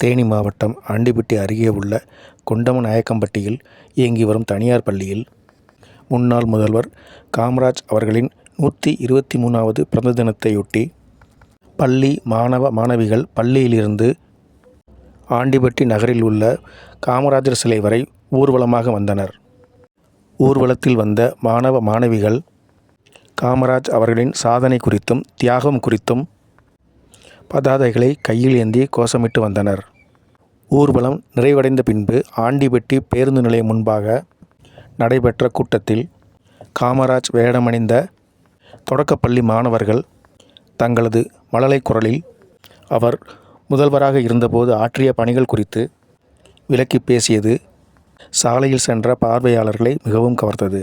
தேனி மாவட்டம் ஆண்டிப்பட்டி அருகே உள்ள கொண்டமநாயக்கம்பட்டியில் இயங்கி வரும் தனியார் பள்ளியில் முன்னாள் முதல்வர் காமராஜ் அவர்களின் நூற்றி இருபத்தி மூணாவது பிறந்த தினத்தையொட்டி பள்ளி மாணவ மாணவிகள் பள்ளியிலிருந்து ஆண்டிப்பட்டி நகரில் உள்ள காமராஜர் சிலை வரை ஊர்வலமாக வந்தனர். ஊர்வலத்தில் வந்த மாணவ மாணவிகள் காமராஜ் அவர்களின் சாதனை குறித்தும் தியாகம் குறித்தும் பதாதைகளை கையில் ஏந்தி கோஷமிட்டு வந்தனர். ஊர்வலம் நிறைவடைந்த பின்பு ஆண்டிபெட்டி பேருந்து நிலையம் முன்பாக நடைபெற்ற கூட்டத்தில் காமராஜ் வேடமணிந்த தொடக்கப்பள்ளி மாணவர்கள் தங்களது மழலை குரலில் அவர் முதல்வராக இருந்தபோது ஆற்றிய பணிகள் குறித்து விளக்கி பேசியது சாலையில் சென்ற பார்வையாளர்களை மிகவும் கவர்ந்தது.